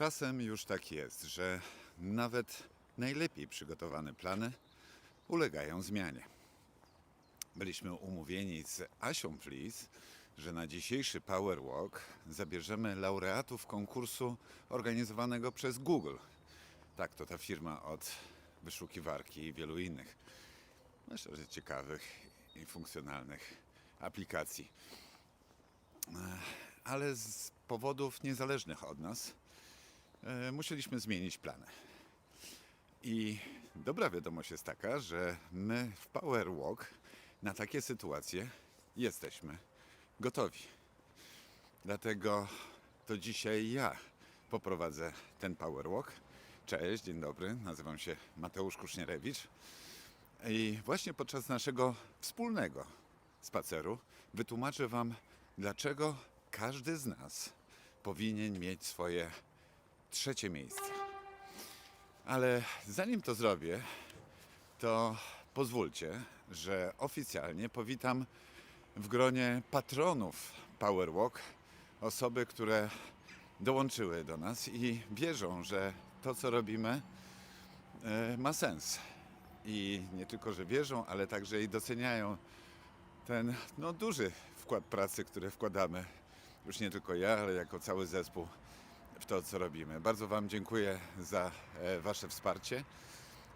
Czasem już tak jest, że nawet najlepiej przygotowane plany ulegają zmianie. Byliśmy umówieni z Asią Flis, że na dzisiejszy Power Walk zabierzemy laureatów konkursu organizowanego przez Google. Tak, to ta firma od wyszukiwarki i wielu innych, myślę, że ciekawych i funkcjonalnych aplikacji. Ale z powodów niezależnych od nas musieliśmy zmienić plany. I dobra wiadomość jest taka, że my w Power Walk na takie sytuacje jesteśmy gotowi. Dlatego to dzisiaj ja poprowadzę ten Power Walk. Cześć, dzień dobry, nazywam się Mateusz Kusznierewicz. I właśnie podczas naszego wspólnego spaceru wytłumaczę Wam, dlaczego każdy z nas powinien mieć swoje trzecie miejsce. Ale zanim to zrobię, to pozwólcie, że oficjalnie powitam w gronie patronów Power Walk osoby, które dołączyły do nas i wierzą, że to, co robimy, e, ma sens. I nie tylko, że wierzą, ale także i doceniają ten no, duży wkład pracy, który wkładamy, już nie tylko ja, ale jako cały zespół, w to, co robimy. Bardzo Wam dziękuję za e, Wasze wsparcie.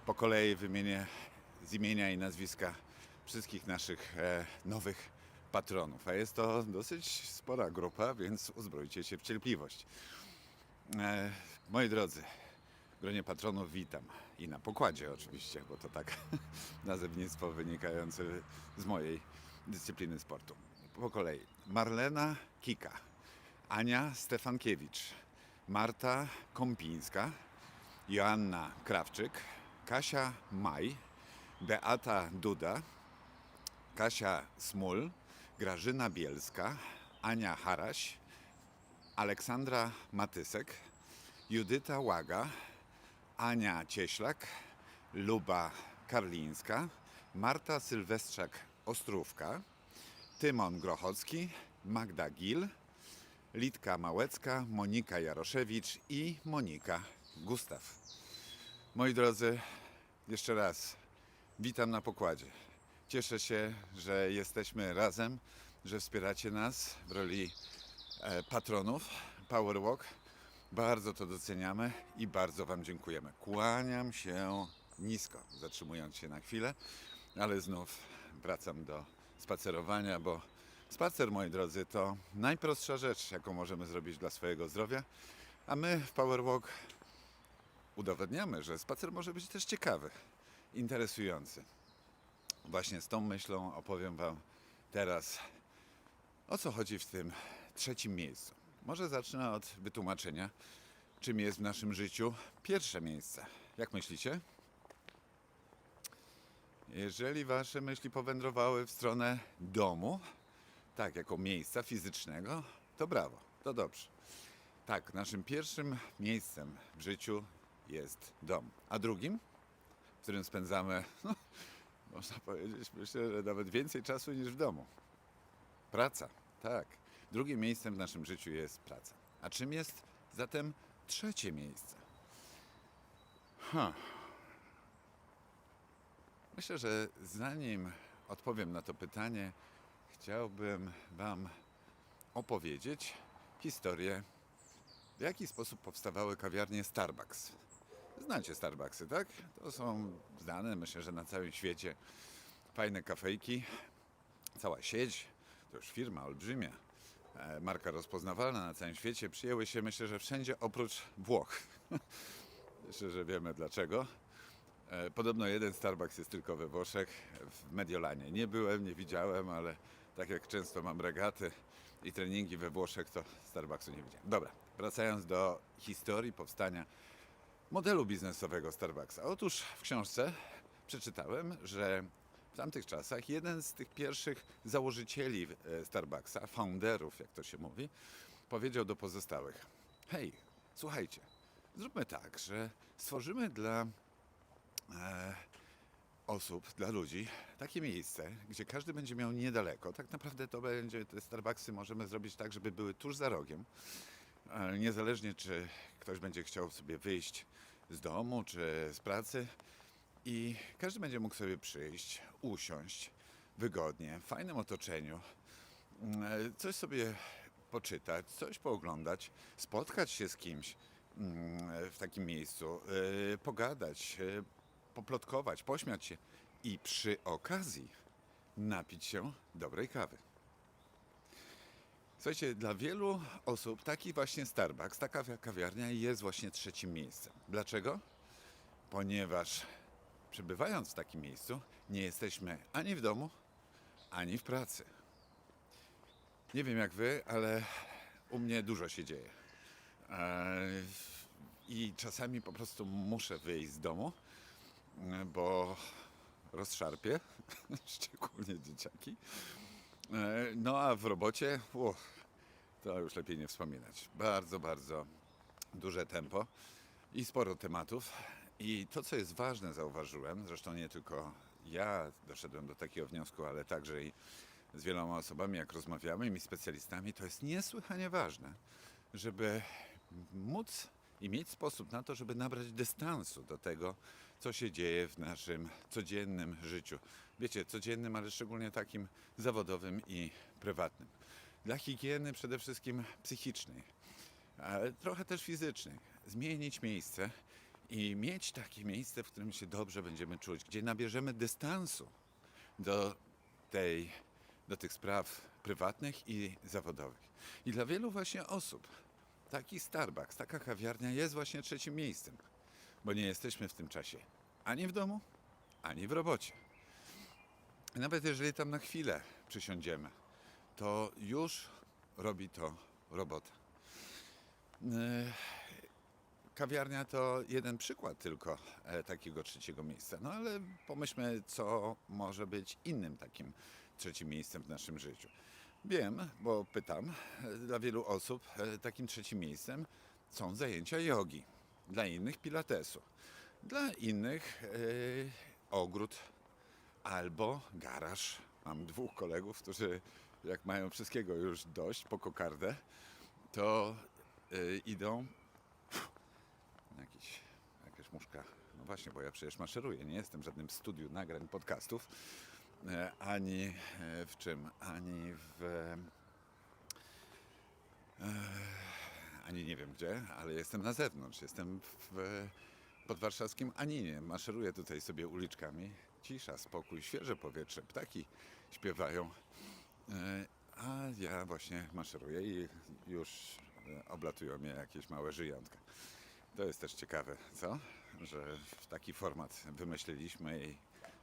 Po kolei wymienię z imienia i nazwiska wszystkich naszych e, nowych patronów. A jest to dosyć spora grupa, więc uzbrojcie się w cierpliwość. E, moi drodzy, gronie patronów witam i na pokładzie oczywiście, bo to tak nazewnictwo wynikające z mojej dyscypliny sportu. Po kolei. Marlena Kika, Ania Stefankiewicz, Marta Kąpińska, Joanna Krawczyk, Kasia Maj, Beata Duda, Kasia Smul, Grażyna Bielska, Ania Haraś, Aleksandra Matysek, Judyta Łaga, Ania Cieślak, Luba Karlińska, Marta Sylwestrzak-Ostrówka, Tymon Grochocki, Magda Gil, Litka Małecka, Monika Jaroszewicz i Monika Gustaw. Moi drodzy, jeszcze raz witam na pokładzie. Cieszę się, że jesteśmy razem, że wspieracie nas w roli e, patronów Power Walk. Bardzo to doceniamy i bardzo Wam dziękujemy. Kłaniam się nisko, zatrzymując się na chwilę, ale znów wracam do spacerowania, bo spacer, moi drodzy, to najprostsza rzecz, jaką możemy zrobić dla swojego zdrowia, a my w Power Walk udowodniamy, że spacer może być też ciekawy, interesujący. Właśnie z tą myślą opowiem Wam teraz, o co chodzi w tym trzecim miejscu. Może zacznę od wytłumaczenia, czym jest w naszym życiu pierwsze miejsce. Jak myślicie? Jeżeli Wasze myśli powędrowały w stronę domu, tak, jako miejsca fizycznego, to brawo, to dobrze. Tak, naszym pierwszym miejscem w życiu jest dom. A drugim, w którym spędzamy, no, można powiedzieć, myślę, że nawet więcej czasu niż w domu. Praca, tak. Drugim miejscem w naszym życiu jest praca. A czym jest zatem trzecie miejsce? Ha. Myślę, że zanim odpowiem na to pytanie, chciałbym Wam opowiedzieć historię, w jaki sposób powstawały kawiarnie Starbucks. Znacie Starbucksy, tak? To są znane, myślę, że na całym świecie fajne kafejki. Cała sieć, to już firma olbrzymia, e, marka rozpoznawalna na całym świecie, przyjęły się, myślę, że wszędzie oprócz Włoch. myślę, że wiemy dlaczego. E, Podobno jeden Starbucks jest tylko we Włoszech, w Mediolanie. Nie byłem, nie widziałem, ale tak jak często mam regaty i treningi we Włoszech, to Starbucksu nie widziałem. Dobra, wracając do historii powstania modelu biznesowego Starbucksa. Otóż w książce przeczytałem, że w tamtych czasach jeden z tych pierwszych założycieli e, Starbucksa, founderów, jak to się mówi, powiedział do pozostałych: Hej, słuchajcie, zróbmy tak, że stworzymy dla e, osób, dla ludzi takie miejsce, gdzie każdy będzie miał niedaleko. Tak naprawdę to będzie, te Starbucksy możemy zrobić tak, żeby były tuż za rogiem. Niezależnie czy ktoś będzie chciał sobie wyjść z domu czy z pracy i każdy będzie mógł sobie przyjść, usiąść wygodnie, w fajnym otoczeniu, mm, coś sobie poczytać, coś pooglądać, spotkać się z kimś mm, w takim miejscu, e, pogadać, e, poplotkować, pośmiać się i przy okazji napić się dobrej kawy. Słuchajcie, dla wielu osób taki właśnie Starbucks, taka kawiarnia jest właśnie trzecim miejscem. Dlaczego? Ponieważ przebywając w takim miejscu, nie jesteśmy ani w domu, ani w pracy. Nie wiem jak wy, ale u mnie dużo się dzieje. Eee, I czasami po prostu muszę wyjść z domu, e, bo rozszarpię, szczególnie dzieciaki. E, No a w robocie, uff, to już lepiej nie wspominać. Bardzo, bardzo duże tempo i sporo tematów. I to, co jest ważne, zauważyłem, zresztą nie tylko ja doszedłem do takiego wniosku, ale także i z wieloma osobami, jak rozmawiamy, i specjalistami, to jest niesłychanie ważne, żeby móc i mieć sposób na to, żeby nabrać dystansu do tego, co się dzieje w naszym codziennym życiu. Wiecie, codziennym, ale szczególnie takim zawodowym i prywatnym. Dla higieny przede wszystkim psychicznej, ale trochę też fizycznej. Zmienić miejsce i mieć takie miejsce, w którym się dobrze będziemy czuć, gdzie nabierzemy dystansu do, tej, do tych spraw prywatnych i zawodowych. I dla wielu właśnie osób taki Starbucks, taka kawiarnia jest właśnie trzecim miejscem, bo nie jesteśmy w tym czasie ani w domu, ani w robocie. Nawet jeżeli tam na chwilę przysiądziemy, to już robi to robota. E, Kawiarnia to jeden przykład tylko e, takiego trzeciego miejsca. No ale pomyślmy, co może być innym takim trzecim miejscem w naszym życiu. Wiem, bo pytam, e, dla wielu osób e, takim trzecim miejscem są zajęcia jogi, dla innych pilatesu, dla innych e, ogród albo garaż. Mam dwóch kolegów, którzy jak mają wszystkiego już dość po kokardę, to y, idą jakiś, jakaś muszka. No właśnie, bo ja przecież maszeruję, nie jestem w żadnym studiu nagrań podcastów, e, ani e, w czym, ani w... E, ani nie wiem gdzie, ale jestem na zewnątrz, jestem w podwarszawskim Aninie. Maszeruję tutaj sobie uliczkami. Cisza, spokój, świeże powietrze, ptaki śpiewają. E, A ja właśnie maszeruję i już e, oblatują mnie jakieś małe żyjątka. To jest też ciekawe, co? Że taki format wymyśliliśmy i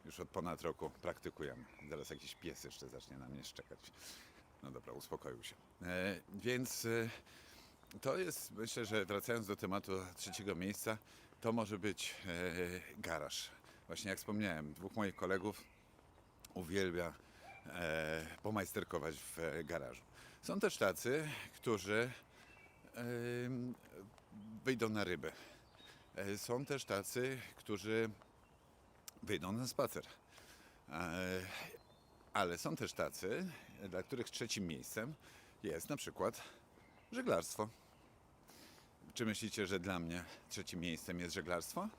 już od ponad roku praktykujemy. Zaraz jakiś pies jeszcze zacznie na mnie szczekać. No dobra, uspokoił się. E, więc e, to jest, myślę, że wracając do tematu trzeciego miejsca, to może być e, garaż. Właśnie jak wspomniałem, dwóch moich kolegów uwielbia e, pomajsterkować w e, garażu. Są też tacy, którzy e, wyjdą na ryby. E, Są też tacy, którzy wyjdą na spacer. E, Ale są też tacy, dla których trzecim miejscem jest na przykład żeglarstwo. Czy myślicie, że dla mnie trzecim miejscem jest żeglarstwo?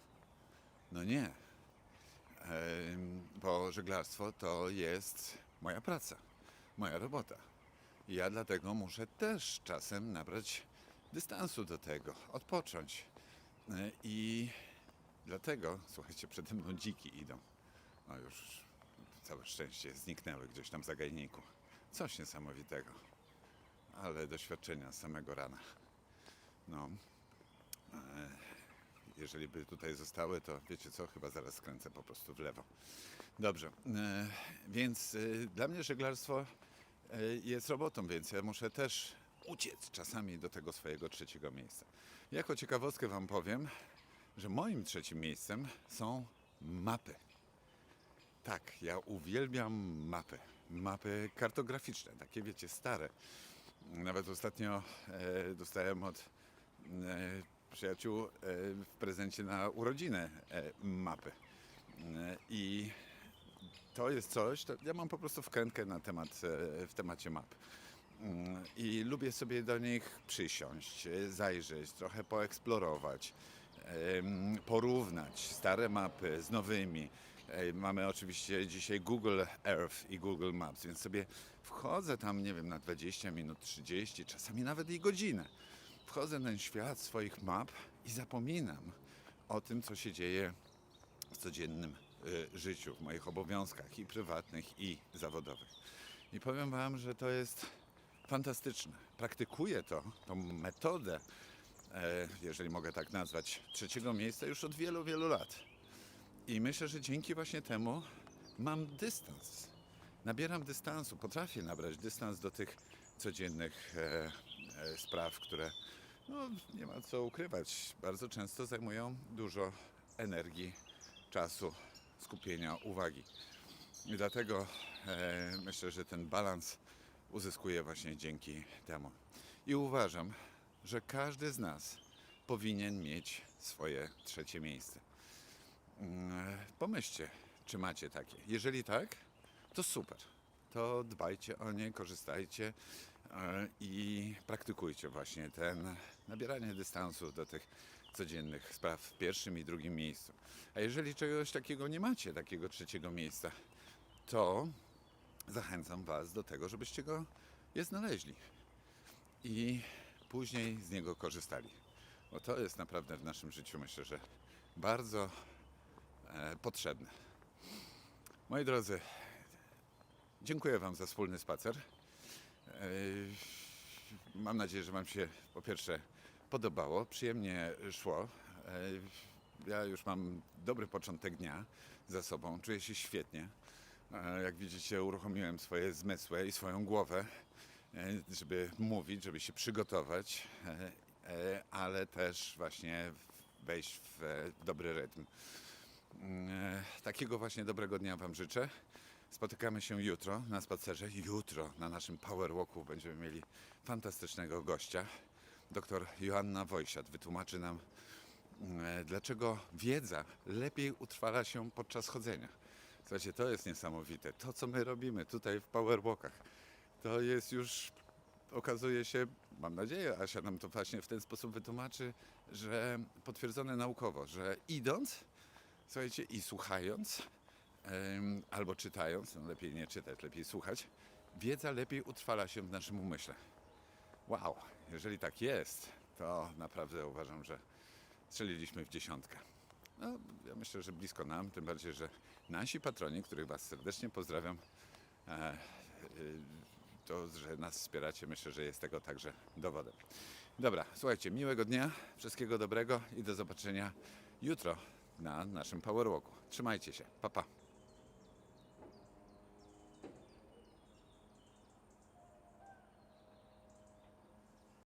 No nie. Bo żeglarstwo to jest moja praca, moja robota. I ja dlatego muszę też czasem nabrać dystansu do tego, odpocząć. E, I dlatego, słuchajcie, przede mną dziki idą. No już całe szczęście zniknęły gdzieś tam w zagajniku. Coś niesamowitego. Ale doświadczenia samego rana. No. E, Jeżeli by tutaj zostały, to wiecie co, chyba zaraz skręcę po prostu w lewo. Dobrze, e, więc e, dla mnie żeglarstwo jest robotą, więc ja muszę też uciec czasami do tego swojego trzeciego miejsca. Jako ciekawostkę Wam powiem, że moim trzecim miejscem są mapy. Tak, ja uwielbiam mapy. Mapy kartograficzne, takie wiecie, stare. Nawet ostatnio e, dostałem od przyjaciół e, w prezencie na urodziny e, mapy. E, I to jest coś, to ja mam po prostu wkrętkę na temat, e, w temacie map. Mm, I lubię sobie do nich przysiąść, e, zajrzeć, trochę poeksplorować, porównać stare mapy z nowymi. E, Mamy oczywiście dzisiaj Google Earth i Google Maps, więc sobie wchodzę tam, nie wiem, na 20 minut, 30, czasami nawet i godzinę. Wchodzę na ten świat swoich map i zapominam o tym, co się dzieje w codziennym y, życiu, w moich obowiązkach i prywatnych, i zawodowych. I powiem Wam, że to jest fantastyczne. Praktykuję to, tą metodę, e, jeżeli mogę tak nazwać, trzeciego miejsca już od wielu, wielu lat. I myślę, że dzięki właśnie temu mam dystans. Nabieram dystansu, potrafię nabrać dystans do tych codziennych e, e, spraw, które no, nie ma co ukrywać. Bardzo często zajmują dużo energii, czasu, skupienia, uwagi. I dlatego e, myślę, że ten balans uzyskuję właśnie dzięki temu. I uważam, że każdy z nas powinien mieć swoje trzecie miejsce. Mm, Pomyślcie, czy macie takie. Jeżeli tak, to super. To dbajcie o nie, korzystajcie i praktykujcie właśnie ten nabieranie dystansu do tych codziennych spraw w pierwszym i drugim miejscu. A jeżeli czegoś takiego nie macie, takiego trzeciego miejsca, to zachęcam Was do tego, żebyście go je znaleźli i później z niego korzystali. Bo to jest naprawdę w naszym życiu, myślę, że bardzo e, potrzebne. Moi drodzy, dziękuję Wam za wspólny spacer. E, mam nadzieję, że Wam się po pierwsze podobało, przyjemnie szło. E, ja już mam dobry początek dnia za sobą, czuję się świetnie. E, Jak widzicie, uruchomiłem swoje zmysły i swoją głowę, żeby mówić, żeby się przygotować, ale też właśnie wejść w dobry rytm. Takiego właśnie dobrego dnia Wam życzę. Spotykamy się jutro na spacerze. Jutro na naszym Power Walku będziemy mieli fantastycznego gościa. Doktor Joanna Wojsiat wytłumaczy nam, mm, dlaczego wiedza lepiej utrwala się podczas chodzenia. Słuchajcie, to jest niesamowite. To, co my robimy tutaj w Powerwalkach, to jest już, okazuje się, mam nadzieję, Asia nam to właśnie w ten sposób wytłumaczy, że potwierdzone naukowo, że idąc, słuchajcie, i słuchając, albo czytając, no lepiej nie czytać, lepiej słuchać, wiedza lepiej utrwala się w naszym umyśle. Wow, jeżeli tak jest, to naprawdę uważam, że strzeliliśmy w dziesiątkę. No, ja myślę, że blisko nam, tym bardziej, że nasi patroni, których Was serdecznie pozdrawiam, e, e, to, że nas wspieracie, myślę, że jest tego także dowodem. Dobra, słuchajcie, miłego dnia, wszystkiego dobrego i do zobaczenia jutro na naszym Powerwalku. Trzymajcie się, pa pa.